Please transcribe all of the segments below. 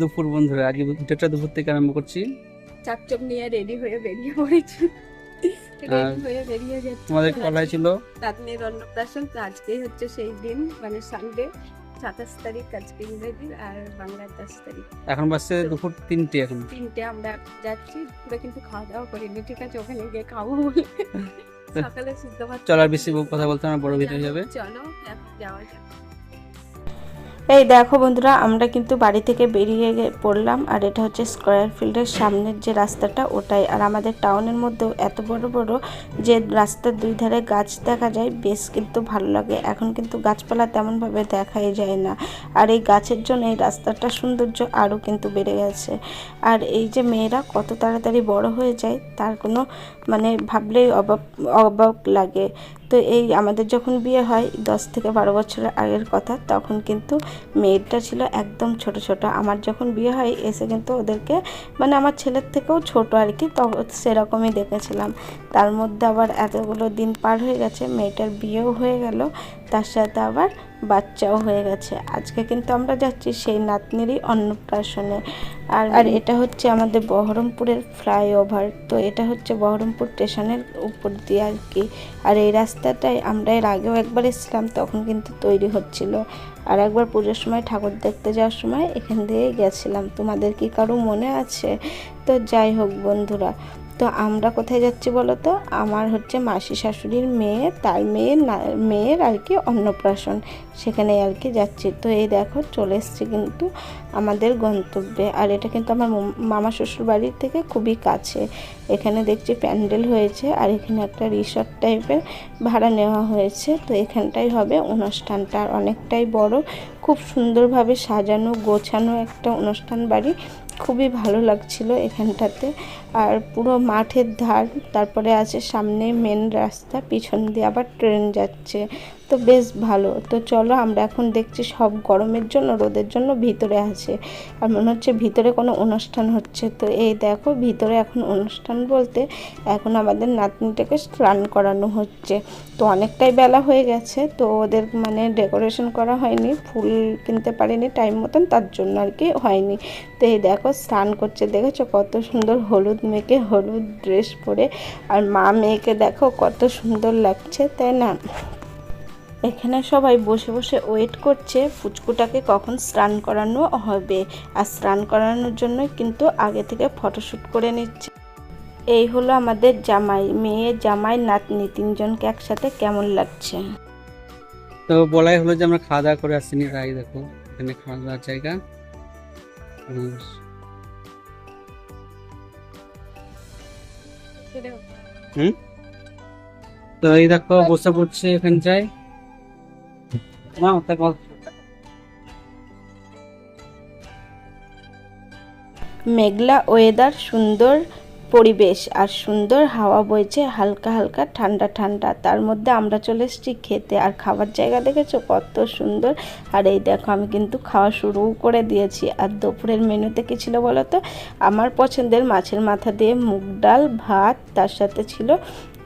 দুপুর বন্ধুরা। আজকে দুটা দুপুর থেকে আরম্ভ করছি। চাকচক নিয়ে রেডি হয়ে বেরিয়ে পড়েছি। রেডি হয়ে বেরিয়ে যাচ্ছি। তোমাদের কলাই ছিল। নাতনির অন্নপ্রাশন তো আজকেই হচ্ছে সেই দিন মানে সানডে সাতাশ তারিখ আজকে ইংরেজির আর বাংলার দশ তারিখ। এখন বাজছে দুপুর তিনটে এখন। তিনটে আমরা যাচ্ছি পুরো কিন্তু খাওয়া দাওয়া করিনি ঠিক আছে ওখানে গিয়ে খাব বলে। সকালে সিদ্ধ ভাত চল আর বেশি কথা বলতে আমার বড় ভিতরে যাবে। চলো এখন যাওয়া যাক। এই দেখো বন্ধুরা, আমরা কিন্তু বাড়ি থেকে বেরিয়ে পড়লাম, আর এটা হচ্ছে স্কোয়ার ফিল্ডের সামনের যে রাস্তাটা, ওটাই। আর আমাদের টাউনের মধ্যেও এত বড় বড় যে রাস্তার দুই ধারে গাছ দেখা যায়, বেশ কিন্তু ভালো লাগে। এখন কিন্তু গাছপালা তেমনভাবে দেখাই যায় না। আর এই গাছের জন্য এই রাস্তাটা সৌন্দর্য আরও কিন্তু বেড়ে গেছে। আর এই যে মেয়েরা কত তাড়াতাড়ি বড় হয়ে যায়, তার কোনো মানে ভাবলেই অবাক অবাক লাগে। তো এই আমাদের যখন বিয়ে হয়, দশ থেকে বারো বছরের আগের কথা, তখন কিন্তু মেয়েটা ছিল একদম ছোট ছোট। আমার যখন বিয়ে হয়, এসে কিন্তু ওদেরকে মানে আমার ছেলের থেকেও ছোট আর কি, তো সেরকমই দেখেছিলাম। তার মধ্যে আবার এতগুলো দিন পার হয়ে গেছে, মেয়েটার বিয়েও হয়ে গেল। তার সাথে আবার বাচ্চাও হয়ে গেছে। আজকে কিন্তু আমরা যাচ্ছি সেই নাতনিরই অন্নপ্রাশনে। আর আর এটা হচ্ছে আমাদের বহরমপুরের ফ্লাইওভার। তো এটা হচ্ছে বহরমপুর স্টেশনের উপর দিয়ে আর কি। আর এই রাস্তাটায় আমরা এর আগেও একবার এসেছিলাম তখন কিন্তু তৈরি হচ্ছিল। আর একবার পুজোর সময় ঠাকুর দেখতে যাওয়ার সময় এখান দিয়েই গেছিলাম। তোমাদের কি কারও মনে আছে? তো যাই হোক বন্ধুরা তো আমরা কোথায় যাচ্ছি বলো তো আমার হচ্ছে মাসি শাশুড়ির মেয়ে, তার মেয়ের মেয়ের আর কি অন্নপ্রাশন। সেখানে আর কি যাচ্ছি। তো এই দেখো, চলে এসছি কিন্তু আমাদের গন্তব্যে। আর এটা কিন্তু আমার মামা শ্বশুর বাড়ির থেকে খুবই কাছে। এখানে দেখছি প্যান্ডেল হয়েছে আর এখানে একটা রিসর্ট টাইপের ভাড়া নেওয়া হয়েছে। তো এখানটাই হবে অনুষ্ঠানটা। অনেকটাই বড় খুব সুন্দরভাবে সাজানো, গোছানো একটা অনুষ্ঠান বাড়ি। খুবই ভালো লাগছিল এখানটাতে। আর পুরো মাঠের ধার, তারপরে আছে সামনে মেন রাস্তা, পিছন দিয়ে আবার ট্রেন যাচ্ছে। তো বেশ ভালো। তো চলো আমরা এখন দেখছি সব গরমের জন্য, রোদের জন্য ভিতরে আছে। আর মনে হচ্ছে ভিতরে কোনো অনুষ্ঠান হচ্ছে। তো এই দেখো ভিতরে এখন অনুষ্ঠান বলতে এখন আমাদের নাতনিটাকে স্নান করানো হচ্ছে। তো অনেকটাই বেলা হয়ে গেছে, তো ওদের মানে ডেকোরেশন করা হয়নি। ফুল কিনতে পারিনি টাইম মতন, তার জন্য আর কি হয়নি। তো এই দেখো স্নান করছে, দেখেছ? কত সুন্দর হলুদ মেয়েকে হলুদ ড্রেস পরে। আর মা মেয়েকে দেখো কত সুন্দর লাগছে, তাই না? এখানে সবাই বসে বসে ওয়েট করছে ফুচকুটাকে কখন স্নান করানো হবে। আর স্নান করানোর জন্য কিন্তু আগে থেকে ফটোশ্যুট করে নিচ্ছে। এই হলো আমাদের জামাই মেয়ে জামাই নাতনি তিনজনকে একসাথে কেমন লাগছে? তো বলাই হলো যে আমরা খাওয়া দাওয়া করে আসছিনি রাই দেখো এখানে খাওয়া দাওয়ার জায়গা। হুম। তো এই দেখো বসে পড়ছে এখানে যাই। না ওটা বল মেঘলা ওয়েদার সুন্দর পরিবেশ আর সুন্দর হাওয়া বইছে, হালকা হালকা ঠান্ডা ঠান্ডা। তার মধ্যে আমরা চলে এসেছি খেতে। আর খাবার জায়গা দেখেছ? কত সুন্দর। আর এই দেখো, আমি কিন্তু খাওয়া শুরু করে দিয়েছি। আর দুপুরের মেনুতে কী ছিল বলো তো? আমার পছন্দের মাছের মাথা দিয়ে মুগ ডাল, ভাত, তার সাথে ছিল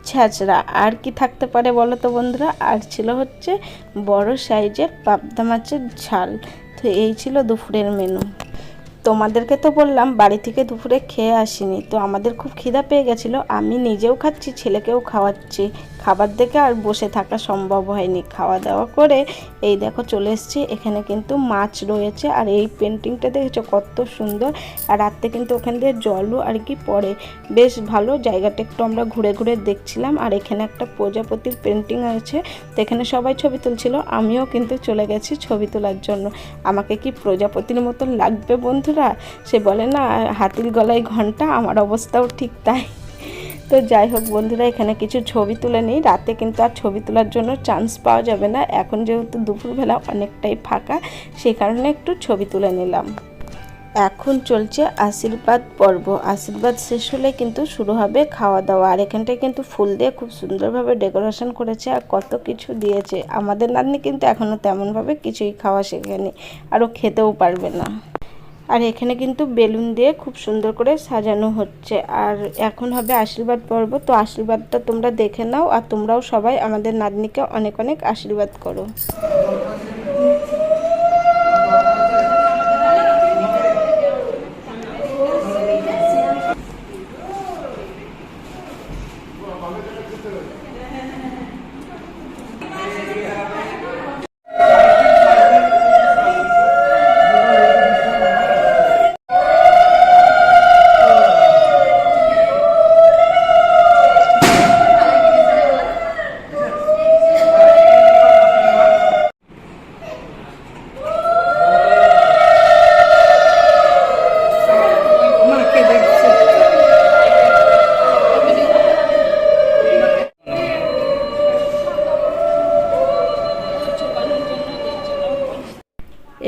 ছ্যাঁচড়া আর কি থাকতে পারে বলো তো বন্ধুরা? আর ছিল হচ্ছে বড় সাইজের পাবদা মাছের ঝাল। তো এই ছিল দুপুরের মেনু তোমাদেরকে তো বললাম, বাড়ি থেকে দুপুরে খেয়ে আসিনি। তো আমাদের খুব খিদা পেয়ে গেছিল। আমি নিজেও খাচ্ছি, ছেলেকেও খাওয়াচ্ছি। খাবার দেখে আর বসে থাকা সম্ভব হয়নি। খাওয়া দাওয়া করে এই দেখো চলে এসেছি। এখানে কিন্তু মাছ রয়েছে আর এই পেন্টিংটা দেখেছ কত সুন্দর। আর রাত্রে কিন্তু ওখান দিয়ে জলও আর কি পড়ে। বেশ ভালো জায়গাটা একটু আমরা ঘুরে ঘুরে দেখছিলাম। আর এখানে একটা প্রজাপতির পেন্টিং আছে তো এখানে সবাই ছবি তুলছিল। আমিও কিন্তু চলে গেছি ছবি তোলার জন্য। আমাকে কি প্রজাপতির মতন লাগবে বন্ধুরা? সে বলে, না, হাতির গলায় ঘণ্টা, আমার অবস্থাও ঠিক তাই। তো যাই হোক বন্ধুরা, এখানে কিছু ছবি তুলে নিই। রাতে কিন্তু আর ছবি তোলার জন্য চান্স পাওয়া যাবে না। এখন যেহেতু দুপুরবেলা অনেকটাই ফাঁকা সেই কারণে একটু ছবি তুলে নিলাম। এখন চলছে আশীর্বাদ পর্ব। আশীর্বাদ শেষ হলে কিন্তু শুরু হবে খাওয়া দাওয়া আর এখানটায় কিন্তু ফুল দিয়ে খুব সুন্দরভাবে ডেকোরেশন করেছে আর কত কিছু দিয়েছে। আমাদের নাতনি কিন্তু এখনও তেমনভাবে কিছুই খাওয়া শেখেনি আরও খেতেও পারবে না। আর এখানে কিন্তু বেলুন দিয়ে খুব সুন্দর করে সাজানো হচ্ছে। আর এখন হবে আশীর্বাদ পর্ব। তো আশীর্বাদটা তোমরা দেখে নাও আর তোমরাও সবাই আমাদের নাতনিকে অনেক অনেক আশীর্বাদ করো।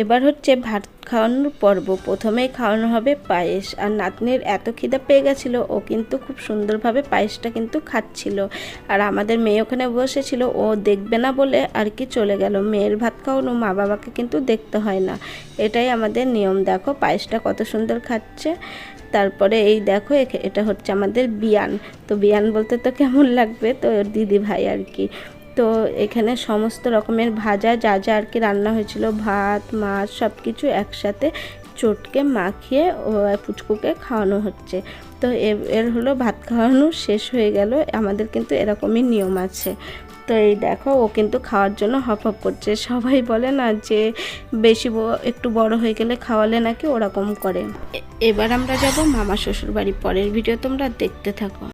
এবার হচ্ছে ভাত খাওয়ানোর পর্ব। প্রথমেই খাওয়ানো হবে পায়েস। আর নাতনির এত খিদে পেয়ে গেছিল, ও কিন্তু খুব সুন্দরভাবে পায়েসটা কিন্তু খাচ্ছিল। আর আমাদের মেয়ে ওখানে বসেছিল, ও দেখবে না বলে আর কি চলে গেল। মেয়ের ভাত খাওয়ানো মা বাবাকে কিন্তু দেখতে হয় না। এটাই আমাদের নিয়ম। দেখো পায়েসটা কত সুন্দর খাচ্ছে। তারপরে এই দেখো এটা হচ্ছে আমাদের বিয়ান। তো বিয়ান বলতে তো কেমন লাগবে? তো দিদি ভাই আর কি। তো এখানে সমস্ত রকমের ভাজা, যা যা আর কি রান্না হয়েছিল, ভাত, মাছ সব কিছু একসাথে চটকে মাখিয়ে ও পুচকুকে খাওয়ানো হচ্ছে। তো এর হলো ভাত খাওয়ানো শেষ হয়ে গেল, আমাদের কিন্তু এরকমই নিয়ম আছে। তো এই দেখো, ও কিন্তু খাওয়ার জন্য হপ হপ করছে। সবাই বলে না যে বেশি একটু বড় হয়ে গেলে খাওয়ালে নাকি ওরকম করে। এবার আমরা যাব মামা শ্বশুর বাড়ি পরের ভিডিও তোমরা দেখতে থাকো।